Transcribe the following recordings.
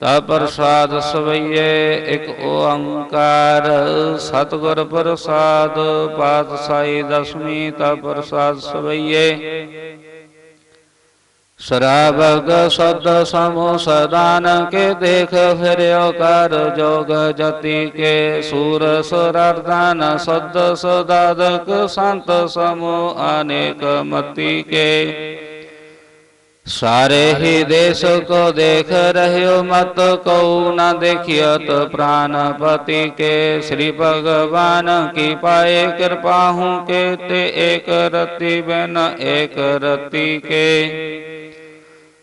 ਤਾ ਪ੍ਰਸਾਦ ਸਵਈਏ ਇਕ ਓੰਕਾਰ, ਸਤਿਗੁਰ ਪ੍ਰਸਾਦ, ਪਾਤਸ਼ਾਹੀ ਦਸਮੀ ਤਾ ਪ੍ਰਸਾਦ ਸਵਈਏ। ਸ਼ਰਾਬਗ ਸਦ ਸਮੋ ਸਦਾਨ ਕੇ ਦੇਖ ਫਿਰਿਓ ਕਰ ਜੋਗ ਜਤੀ ਕੇ ਸੂਰ ਸੁਰਰਦਾਨ ਸਦ ਸਦਾਦਕ ਸੰਤ ਸਮੋ ਅਨੇਕ ਮਤੀ ਕੇ। ਸਾਰੇ ਹੀ ਦੇਸ਼ ਕੋ ਦੇਖ ਰਹਿਓ ਮਤ ਕਉ ਨਾ ਦੇਖਿයਤ ਪ੍ਰਾਨਪਤੀ ਕੇ। ਸ੍ਰੀ ਭਗਵਾਨ ਕੀ ਪਾਏ ਕਿਰਪਾਹੂ ਕੇ ਤੇ ਏਕ ਰਤੀ ਬਿਨ ਏਕ ਰਤੀ ਕੇ।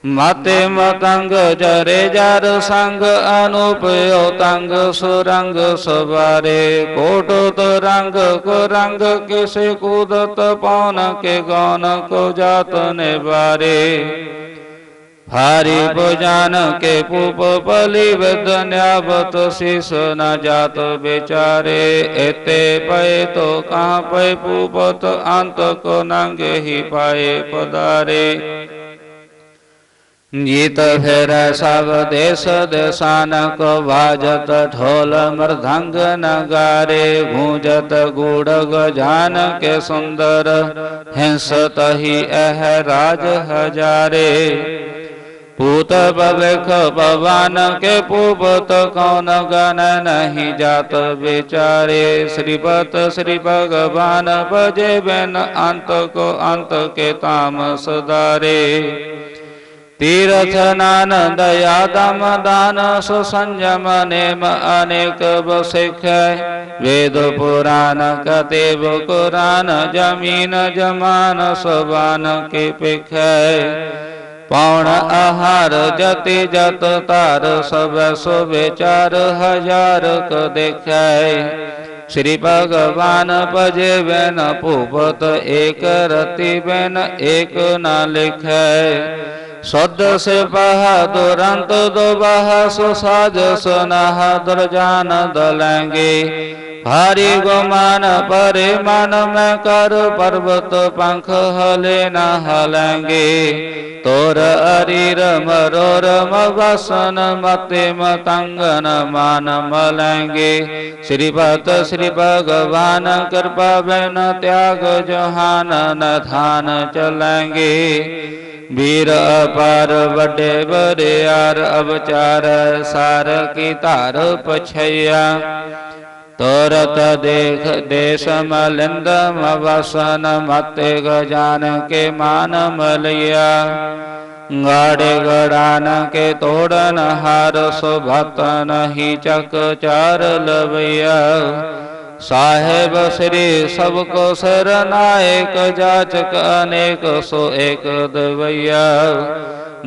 ਮਾਤੇ ਮਤੰਗ ਜਰੇ ਜਰ ਸੰਗ ਅਨੂਪਯੋ ਤੰਗ ਸੁਰੰਗ ਸਵਾਰੇ ਕੋਟ ਰੰਗ ਕੋ ਰੰਗ ਕਿਸੇ ਕੂਦਤ ਪੌਨ ਕੇ ਗੌਨ ਕੋ ਜਾਤ ਨਿਵਾਰੇ ਹਾਰੀ ਭੁਜਾਨ ਕੇ ਪੂਪ ਪਲੀ ਵਿਦ ਨਿਆਵਤ ਸਿਸ ਨ ਜਾਤ ਵਿਚਾਰੇ ਇਤੇ ਪਏ ਤੋ ਕਹਾਂ ਪਏ ਪੂਪਤ ਅੰਤ ਕੋ ਨੰਗ ਹੀ ਪਾਏ ਪਦਾਰੇ ਗੀਤ ਫਿਰ ਸਭ ਦੇਸ ਦੇਸਾਨ ਕੋ ਵਾਜਤ ਢੋਲ ਮਰਧੰਗ ਨਗਾਰੇ ਗੂੰਜਤ ਗੂੜ ਗਜਾਨ ਕੇ ਸੁੰਦਰ, ਹਿੰਸ ਤਹੀ ਇਹ ਰਾਜ ਹਜਾਰੇ। ਪੂਤ ਭਵਿਖ ਭਵਨ ਕੇ ਪੂਪਤ ਕੌਣ ਗਨ ਨਹੀਂ ਜਾਤ ਵਿਚਾਰੇ। ਸ੍ਰੀਪਤ ਸ੍ਰੀ ਭਗਵਾਨ ਭਜੇ ਬਿਨ ਅੰਤ ਕੋ ਅੰਤ ਕੇ ਤਾਮ ਸਦਾਰੇ ਤੀਰਥ ਨਾਨੰਦ ਆਦਮ ਦਾਨ ਸੁ ਸੰਜਮ ਨੇਮ ਅਨੇਕ ਬਸਿਖੈ ਵੇਦ ਪੁਰਾਨ ਕਤੇਬ ਕੁਰਾਨ ਜਮੀਨ ਜਮਾਨ ਸਬਾਨ ਕੇ ਪਿਖੈ ਪੌਣ ਆਹਾਰ ਜਤੀ ਜਤ ਧਾਰ ਸਭ ਸੋ ਵਿਚਾਰ ਹਜ਼ਾਰ ਕ ਦੇਖੈ ਸ੍ਰੀ ਭਗਵਾਨ ਭਜੇ ਬਿਨ ਭੂਪਤ ਏਕ ਰਤੀ ਬਿਨ ਏਕ ਨਾ ਲਿਖੈ ਸਦ ਸਿਪਹ ਦੁਰੰਤ ਦੁਬਹ ਸੋ ਸੁਨਹ ਦਰਜਾਨ ਦਲੈਂਗੇ। ਹਾਰੀ ਗੁਮਾਨ ਪਰੇ ਮਨ ਮੈਂ ਕਰ ਪਰਬਤ ਪੰਖ ਹਲੇ ਨਾ ਹਲੈਂਗੇ। ਤੋਰ ਅਰੀਰ ਮਰੋਰ ਮਵਸਨ ਮਤੇ ਮਤੰਗਨ ਮਨ ਮਲੈਂਗੇ। ਸ੍ਰੀ ਭਗਤ ਸ੍ਰੀ ਭਗਵਾਨ ਕਿਰਪਾ ਬਿਨ ਤਿਆਗ ਜਹਾਨ ਨ ਧਾਨ ਵੀਰ ਅਪਾਰ ਵੱਡੇ ਬਰਿਆਰ ਅਵਚਾਰ ਸਾਰ ਕੀ ਧਾਰ ਪਛਈਆ। ਤੋਰਤ ਦੇਖ ਦੇਸ ਮਲਿੰਦ ਮਵਸਨ ਮਤੇ ਗਜਾਨ ਕੇ ਮਾਨ ਮਲਿਆ। ਗਾੜੇ ਗੜਾਨ ਕੇ ਤੋੜਨ ਹਰ ਸੁਭਤ ਨਹੀਂ ਚੱਕ ਚਾਰ ਲਵਈਆ। ਸਾਹਿਬ ਸ੍ਰੀ ਸਭ ਕੋ ਸਰਨਾਇਕ ਜਾਚਕ ਅਨੇਕ, ਸੋ ਏਕ ਦਵਈਆ।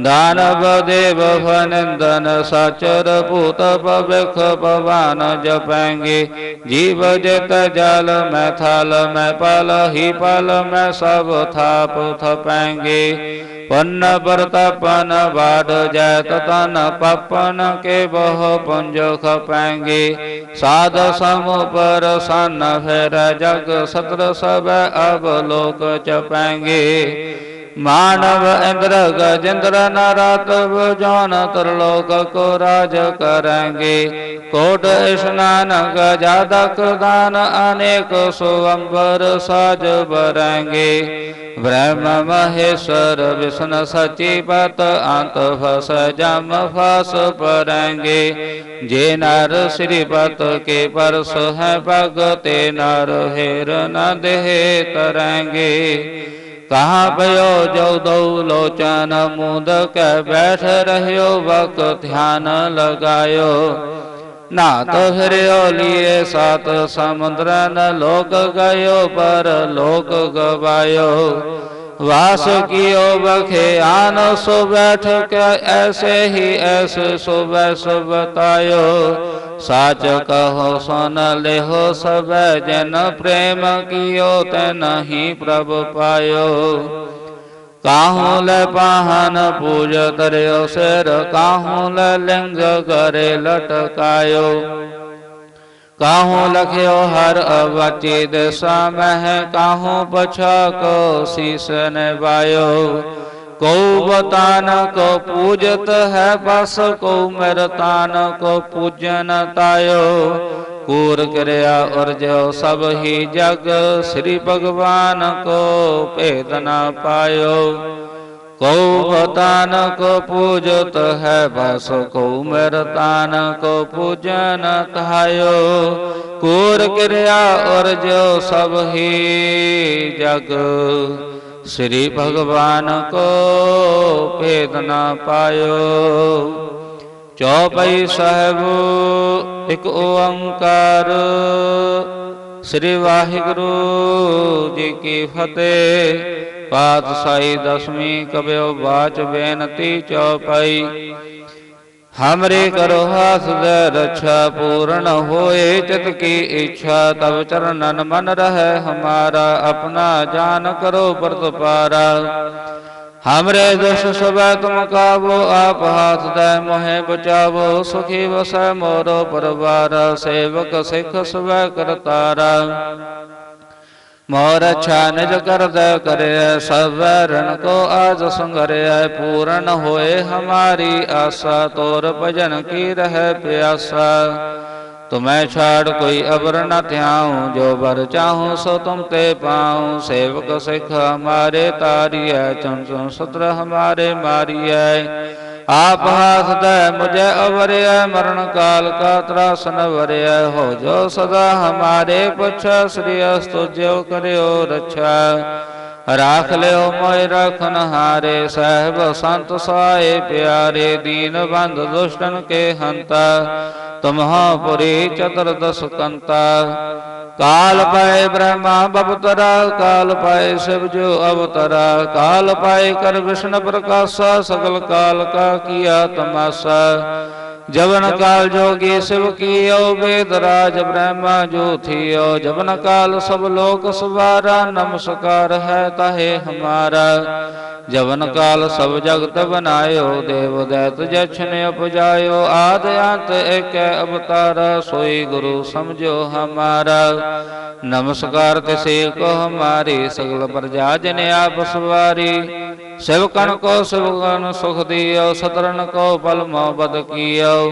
ਦਾਨਵ ਦੇਵ ਫਨੰਦਨ, ਸਾਚਰ ਭੂਤ ਭਵਿਖ ਭਵਾਨ ਜਪੈਂਗੇ। ਜੀਵ ਜਤ ਜਲ, ਮੈਂ ਥਲ, ਮੈਂ ਪਲ, ਹੀ ਪਲ, ਮੈਂ ਸਭ ਥਾਪ ਥਪੈਂਗੇ। ਪਨ ਪਰਤਪਨ ਬਾਦ ਜੈਤ ਤਨ ਪਪਨ ਕੇ ਬਹੁ ਪੁੰਜ ਖਪੈਂਗੇ ਸਾਧ ਸਮ ਪਰ ਸਨ ਫਿਰ ਜਗ ਸਤਰ ਸਭ ਅਬ ਲੋਕ ਚਪੈਂਗੇ ਮਾਨਵ ਇੰਦਰ ਗਜਿੰਦਰ ਨਰਾਤਵ ਜੋਨ ਤਰਲੋਕ ਕੋ ਰਾਜ ਕਰਾਂਗੇ। ਕੋਟ ਇਸ਼ਨਾਨ ਗਜਾਦਕ ਦਾਨ ਅਨੇਕ ਸੋ ਅੰਬਰ ਸਾਜ ਬਰਾਂਗੇ ਬ੍ਰਹਮ ਮਹੇਸ਼ਰ ਵਿਸ਼ਨ ਸਚੀ ਪਤ ਅੰਤ ਫਸ ਜਮ ਫਸ ਪਰਾਂਗੇ ਜੇ ਨਰ ਸ੍ਰੀ ਪਤ ਕੇ ਪਰਸ ਹੈ ਭਗਤੇ ਨਰ ਹੈਰ ਨ ਦੇਹ ਤਰਾਂਗੇ ਕਹਾਂ ਭਇਓ ਜੋ ਦਉ ਲੋਚਨ ਮੁੰਦ ਕੈ ਬੈਠ ਰਹਿਓ ਵਕ ਧਿਆਨ ਲਗਾਇਓ। ਨਾਤ ਫਿਰਿਓ ਲੀਏ ਸਤ ਸਮੁੰਦਰਨ ਲੋਕ ਗਇਓ ਪਰ ਲੋਕ ਗਵਾਇਓ। ਵਾਸ ਕੀਓ ਬਖੇ ਆਨ ਸੋ ਬੈਠ ਕੇ ਐਸੇ ਹੀ ਐਸੇ ਸੋ ਬੈਸ ਬਤਾਇਓ। ਸਾਚ ਕਹੋ, ਸੁਨ ਲਿਹੋ ਸਭ ਜਨ ਪ੍ਰੇਮ ਕੀਓ, ਤੈ ਨਹੀਂ ਪ੍ਰਭ ਪਾਇਓ। ਕਾਹੂ ਲੈ ਪਾਹਨ ਪੂਜ ਤਰਿਓ ਸਿਰ, ਕਾਹੂ ਲੈ ਲਿੰਗ ਕਰੇ ਲਟਕਾਇਓ। ਕਾਹੂ ਲਖਿਓ ਹਰ ਅਵਚਿਤ ਦਸਾ ਮਹਿ ਕਾਹੂ ਪਛਾ ਕੋ ਸੀਸ ਨਿਵਾਇਓ ਕਉ ਬਤਾਨ ਕੋ ਪੂਜਤ ਹੈ ਬਸ ਕਉ ਮੇਰ ਤਾਨ ਪੂਜਨ ਤਾਇਓ। ਕੂਰ ਕਰਿਆ ਔਰ ਜੋ ਸਭ ਹੀ ਜਗ ਸ੍ਰੀ ਭਗਵਾਨ ਕੋ ਭੇਦ ਨਾ ਪਾਇਓ। ਕਉ ਬਤਾਨ ਕੋ ਪੂਜਤ ਹੈ ਬਸ ਕਉ ਮੇਰ ਕੋ ਪੂਜਨ ਤਾਇਓ। ਕੂਰ ਕਰਿਆ ਔਰ ਜੋ ਸਭ ਹੀ ਜਗ ਸ੍ਰੀ ਭਗਵਾਨ ਕੋ ਭੇਦ ਨਾ ਪਾਇਓ। ਚੌਪਈ ਸਾਹਿਬ, ਇੱਕ ਓੰਕਾਰ। ਸ੍ਰੀ ਵਾਹਿਗੁਰੂ ਜੀ ਕੀ ਫਤਿਹ। ਪਾਤਸ਼ਾਹੀ ਦਸਵੀਂ ਕਬਿਓ ਬਾਚ ਬੇਨਤੀ ਚੌਪਈ। ਹਮਰੇ ਕਰੋ ਹਾਸ ਦੇ ਰਛਾ ਪੂਰਨ ਹੋਏ ਚਿਤ ਕੀ ਇੱਛਾ ਤਬ ਚਰਨਨ ਮਨ ਰਹਿ ਹਮਾਰਾ ਆਪਣਾ ਜਾਨ ਕਰੋ ਪ੍ਰਤਪਾਰਾ ਹਮਰੇ ਦੁਸ਼ ਸਭੈ ਤੁਮ ਕਾਬੋ ਆਪ ਹਾਥ ਦੇ ਮੋਹਿ ਬਚਾਵੋ ਸੁਖੀ ਵਸੈ ਮੋਰੋ ਪਰਵਾਰ ਸੇਵਕ ਸਿੱਖ ਸਭੈ ਕਰਤਾਰਾ ਮੋਰ ਅੱਛਾ ਨਿਜ ਕਰਦੈ ਕਰਿਐ ਸਭੈ ਰਣ ਕੋ ਆਜ ਸੰਗਰਿਐ ਪੂਰਨ ਹੋਏ ਹਮਾਰੀ ਆਸਾ ਤੋਰ ਭਜਨ ਕੀ ਰਹਿ ਪਿਆਸਾ। ਤੁਮੈ ਛਾੜ ਕੋਈ ਅਬਰ ਨ ਧਿਆਉ ਜੋ ਬਰ ਚਾਹੂੰ ਸੋ ਤੁਮ ਤੇ ਪਾਉ। ਸੇਵਕ ਸਿੱਖ ਹਮਾਰੇ ਤਾਰੀਐ ਚੰਚੋ ਸਤਰ ਹਮਾਰੇ ਮਾਰੀਐ। ਆਪ ਹਾਸਦੈ ਮੁਝੇ ਅਵਰਿਐ, ਮਰਨ ਕਾਲ ਕਾ ਤਰਾਸਨ ਵਰਿਐ। ਹੋ ਜੋ ਸਦਾ ਹਮਾਰੇ ਪੁੱਛ, ਸ੍ਰੀ ਅਸਤੁ ਜਿਉ ਕਰਿਓ ਰਛਾ। ਰਾਖ ਲਿਓ ਮੋਇ ਰਖਨ ਹਾਰੇ, ਸਹਿਬ ਸੰਤ ਸਾਏ ਪਿਆਰੇ, ਦੀਨ ਬੰਦ ਦੁਸ਼ਟਨ ਕੇ ਹੰਤਾ। ਤੁਮਹਾ ਪੁਰੀ ਚਤੁਰਦਸ ਕੰਤਾ। ਕਾਲ ਪਾਏ ਬ੍ਰਹਮਾ ਬਪਤਰਾ, ਕਾਲ ਪਾਏ ਸਿਵ ਜੋ ਅਵਤਰਾ। ਕਾਲ ਪਾਏ ਕਰ ਵਿਸ਼ਨ ਪ੍ਰਕਾਸ਼ਾ, ਸਗਲ ਕਾਲ ਕਾ ਕੀਆ ਤਮਾਸਾ। ਜਵਨ ਕਾਲ ਜੋਗੀ ਸਿਵ ਕੀਓ, ਵੇਦ ਰਾਜ ਬ੍ਰਹਮਾ ਜੋ ਜਵਨ ਕਾਲ ਸਭ ਲੋਕ ਸਵਾਰਾ, ਨਮਸਕਾਰ ਹੈ ਤਾਹੇ ਹਮਾਰਾ। ਜਵਨ ਕਾਲ ਸਭ ਜਗਤ ਬਨਾਇਓ, ਦੇਵ ਦੈਤ ਜਛਨ ਉਪਜਾਇਓ। ਆਦ ਅੰਤ ਏਕੈ ਅਵਤਾਰ, ਸੋਈ ਗੁਰੂ ਸਮਝੋ ਹਮਾਰਾ। ਨਮਸਕਾਰ ਤਿਸੇ ਕੋ ਹਮਾਰੀ, ਸਗਲ ਪ੍ਰਜਾ ਜਨ ਆਪ ਸਵਾਰੀ। ਸਿਵਕਣ ਕੋ ਸਿਵਕਣ ਸੁਖ ਦਿਓ ਸਤਰਨ ਕੋ ਪਲ ਮੋਬਦ ਕੀਓ।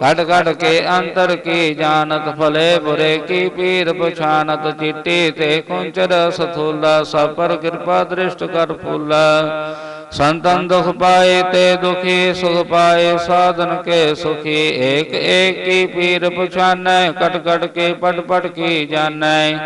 ਘਟ ਘਟ ਕੇ ਅੰਤਰ ਕੀ ਜਾਣਤ ਫਲੇ ਬੁਰੇ ਕੀ ਪੀਰ ਪਛਾਨਤ, ਚਿੱਟੀ ਤੇ ਕੁੰਚਰ ਸਥੂਲਾ, ਸਭ ਪਰ ਕਿਰਪਾ ਦ੍ਰਿਸ਼ਟ ਕਰ ਫੂਲਾ। ਸੰਤਨ ਦੁਖ ਪਾਏ ਤੇ ਦੁਖੀ, ਸੁਖ ਪਾਏ ਸਾਧਨ ਕੇ ਸੁਖੀ, ਏਕ ਏਕ ਕੀ ਪੀਰ ਪਛਾਨੈ ਕਟ ਕਟ ਕੇ ਪਟ ਪਟ ਕੀ ਜਾਣੈ।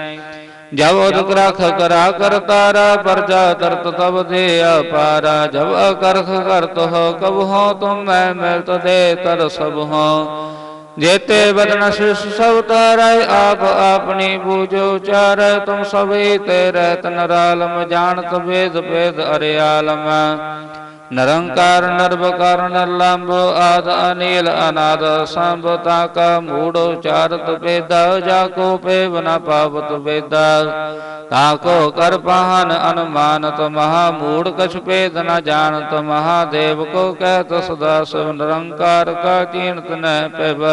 ਜਬ ਉਦਕ ਰਖ ਕਰਾ ਕਰ ਤਾਰਾ, ਪਰਜਾ ਤਰਤ ਤਬ ਦੇ ਅਪਾਰਾ। ਜਬ ਅਕਰਖ ਕਰਤ ਹੋ, ਕਬ ਹੋ ਤੁਮ ਮੈਂ ਮਿਲਤ ਦੇ, ਤਰ ਸਭ ਹੋ। ਜੇਤੇ ਬਦਨ ਸਿਸ ਸਭ ਤਾਰੈ ਆਪ ਆਪਣੀ ਬੂਝੋ ਚਾਰੈ ਤੁਮ ਸਭੇ ਤੇ ਰਹਿਤ ਨਰਾਲਮ, ਜਾਣਤ ਵੇਦ ਭੇਦ ਅਰਿਆਲਮ। ਨਰੰਕਾਰ, ਨਿਰਵਕਾਰ, ਨਿਰਲੰਭ, ਆਦ ਅਨੀਲ, ਅਨਾਦ ਸੰਭ ਤਾਕਾ ਮੂੜ ਉਚਾਰਤ ਵੇਦਾ ਜਾ ਕੋ ਪੇਵ ਨ ਪਾਵਤ ਵੇਦਾ ਤਾਕੋ ਕਰ ਪਾਹਨ ਅਨੁਮਾਨਤ, ਮਹਾ ਮੂੜ ਕਛ ਭੇਦ ਨ ਜਾਣਤ, ਮਹਾਦੇਵ ਕੋ ਕਹਿਤ ਸਦਾ ਸਿਵ ਨਿਰੰਕਾਰ ਕਾ ਚੀਨਤ ਨ ਪਿਵ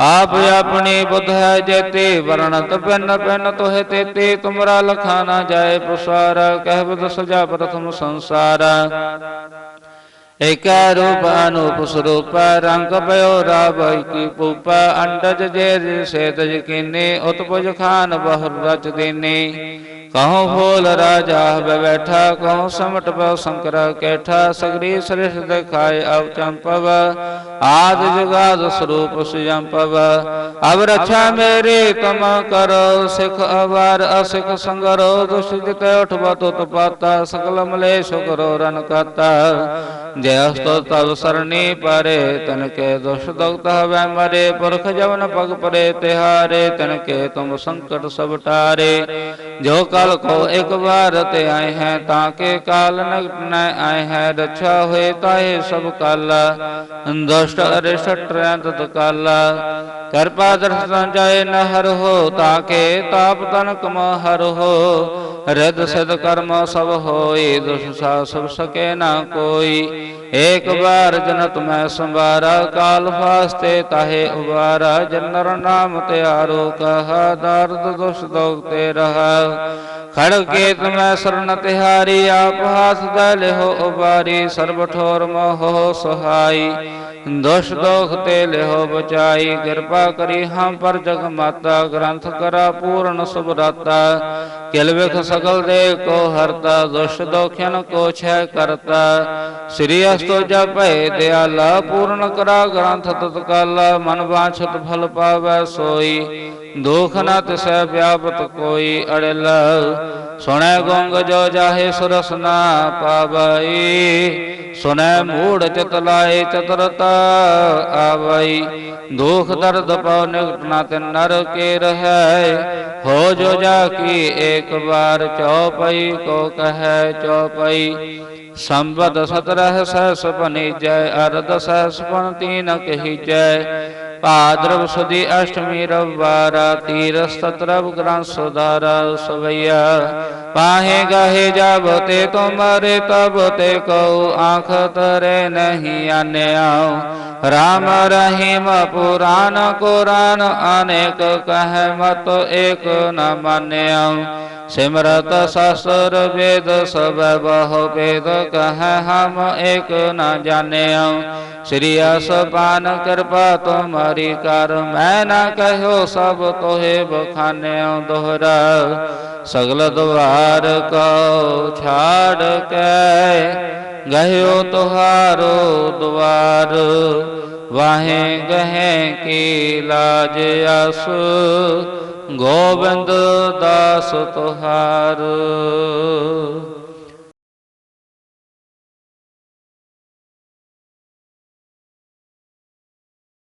ਆਪ ਆਪਣੀ ਬੁੱਧ ਹੈ ਜੇਤੇ ਵਰਣਤ ਪਿੰਨ ਪਿੰਨ ਤੋਹਿ ਤੇਤੇ, ਤੁਮਰਾ ਲਖਾ ਨਾ ਜਾਏ ਪੁਸਾਰ ਕਹਿ ਸਜਾ ਪ੍ਰਥਮ ਸੰਸਾਰ। ਏਕਾ ਰੂਪ ਅਨੂਪ ਸਰੂਪ, ਰੰਗ ਪਇਓ ਰਾਵ ਕੀ ਪੂਪ ਅੰਡਜ ਜੇ ਸੇਤ ਜਕੀਨੇ ਉਤਪੁਜ ਖਾਨ ਬਹੁ ਰਚ ਦੇਨੇ। ਕਹੋ ਫੋਲ ਰਾਜਾ ਬੈ ਬੈਠਾ, ਕਹੋ ਸਮਟ ਪਉ ਸ਼ੰਕਰ, ਕੈਠਾ ਸਗਰੀ ਸ੍ਰਿਸ਼ ਦਿਖਾਏ ਅਵ ਚੰਪਵ ਆਦ ਜੁਗਾਦ ਸਰੂਪ ਸੁਜੰਪਵ ਅਬ ਰਛਾ ਮੇਰੀ ਤਮ ਕਰੋ, ਸਿਖ ਅਵਾਰ ਅਸਿਖ ਸੰਗਰੋ ਦੁਸ਼ ਜਿਤ ਉਠ ਤੁਤ ਪਾਤਾ ਸਕਲ ਮਲੇਸ਼ ਕਰੋ ਰਨ ਕਾਤਾ। ਜੈ ਅਸਤੋ ਤਵ ਸਰਣੀ ਪਰੇ ਤਨ ਕੇ ਦੁਸ਼ ਦੁਖਤ ਹਵੈ ਮਰੇ ਪੁਰਖ ਜਵਨ ਪਗ ਪਰੇ, ਤਿਹਾਰੇ ਤਨ ਕੇ ਤੁਮ ਸੰਕਟ ਸਭ ਟਾਰੇ। ਜੋ ਕਲ ਕੋ ਇੱਕ ਵਾਰ ਤੇ ਆਏ ਹੈ, ਤਾਂ ਕੇ ਕਾਲ ਨਗਟ ਨ ਆਏ ਹੈ, ਰਛਾ ਹੋਏ ਤਾਏ ਸਭ ਕਾਲ। ਦੁਸ਼ਟ ਅਰਿਸ਼ਟ ਤਤ ਕਾਲ। ਕਿਰਪਾ ਦਰਸ਼ਨ ਜਾਏ ਨ ਹੋ, ਤਾਂ ਕੇ ਤਾਪ ਤਨ ਕਮ ਹਰ ਹੋ। ਰਿਦ ਸਿਧ ਕਰਮ ਸਭ ਹੋਈ, ਦੁਸ਼ ਸਾ ਸਭ ਸਕੇ ਨਾ ਕੋਈ। ਏਕ ਵਾਰ ਜਨਤ ਮੈਂ ਸੰਵਾਰਾ, ਕਾਲ ਫਾਸਤੇ ਤਾਹੇ ਉਬਾਰਾ ਜਨਰ ਨਾਮ ਤਿਆਰੋ, ਕਹਾ ਦਰਦ ਦੁਸ਼ ਦੋਗ ਤੇ ਰਹਾ। ਖੜ ਕੇ ਤੁਮੈ ਸਰਨ ਤਿਹਾਰੀ, ਆਪ ਹਾਸ ਲਿਹੋ ਉਬਾਰੀ ਸਰਬ ਠੋਰ ਮੋਹ ਸਹਾਈ। ਦੋਸ਼ ਦੋਖ ਤੇ ਲਿਹੋ ਬਚਾਈ, ਕਿਰਪਾ ਕਰੀ ਹਮ ਪਰ ਜਗ ਮਾਤਾ, ਗ੍ਰੰਥ ਕਰਾ ਪੂਰਨ ਸੁਭਰਾਤਾ ਕਿਲ ਵਿਖ ਸਕਲ ਦੇ ਕੋ ਹਰਤਾ ਦੁਸ਼ ਦੋਖਿਨ ਕੋ ਛੈ ਕਰਤਾ। ਸ੍ਰੀ ਅਸਤੋ ਜਪੈ ਦਿਆਲਾ, ਪੂਰਨ ਕਰਾ ਗ੍ਰੰਥ ਤਤਕਾਲ, ਮਨ ਵਾਂਛਤ ਫਲ ਪਾਵੈ ਸੋਈ। ਦੁਖ ਨ ਤਿਸੈ ਵਿਆਪਤ ਕੋਈ ਅੜਲ। ਸੁਣੈ ਗੰਗ ਜੋ ਜਾਹੇ ਸੁਰਸ ਨਾ ਪਾਵਈ ਸੁਨੈ ਮੂੜ ਚਿਤ ਲਾਏ ਚਤਰਤਾ ਆਵਈ। ਦੁਖ ਦਰਦ ਪਉ ਨਿਕਟ ਨਾ ਤਿਨ ਨਰ ਕੇ ਰਹੈ, ਹੋ ਜੋ ਜਾ ਕੀ ਏਕ ਵਾਰ ਚਉਪਈ ਕੋ ਕਹੈ ਚਉਪਈ ਸੰਬਦ ਸਤਰਹ ਸਹਸ ਜੈ, ਅਰਧ ਸਹਸ ਪਨ ਤੀਨ ਕਹੀਜੈ ਭਾਦਰਵ ਸੁਦੀ ਅਸ਼ਟਮੀ ਰਵਾਰਾ ਤੀਰਸ ਤਤਰਵ ਗ੍ਰੰਥ ਸੁਦਾਰਾ ਸਵਈਆ। ਪਾਹੇ ਗਾਹੇ ਜਬ ਤੇ ਤੁਮਰੇ ਤਬ ਤੇ ਕਉ ਆਂਖ ਤਰੇ ਨਹੀਂ ਆਨਿਆਉ ਰਾਮ ਰਹੀਮ ਪੁਰਾਨ ਕੁਰਾਨ, ਅਨੇਕ ਕਹਿ ਮਤ ਏਕ ਨ ਮਾਨਿਆਉ ਸਿਮਰਤ ਸਸੁਰ ਵੇਦ ਸਭ ਬਹੁ ਵੇਦ ਕਹੈ ਹਮ ਏਕ ਨ ਜਾਣਿਆਉ ਸ੍ਰੀ ਅਸਪਾਨ ਕਿਰਪਾ ਤੁਮਰੀ ਕਰ, ਮੈਂ ਨਾ ਕਹਿਓ ਸਭ ਤੋਹੇ ਬਖਾਨਿਓ ਦੋਹਰਾ। ਸਗਲ ਦਵਾਰ ਕੋ ਛਾੜ ਕੇ, ਗਹਿਓ ਤੁਹਾਰੋ ਦਵਾਰ। ਵਾਹੇ ਗਹਿ ਕੀ ਲਾਜ ਅਸ, ਗੋਬਿੰਦ ਦਾਸ ਤੁਹਾਰ।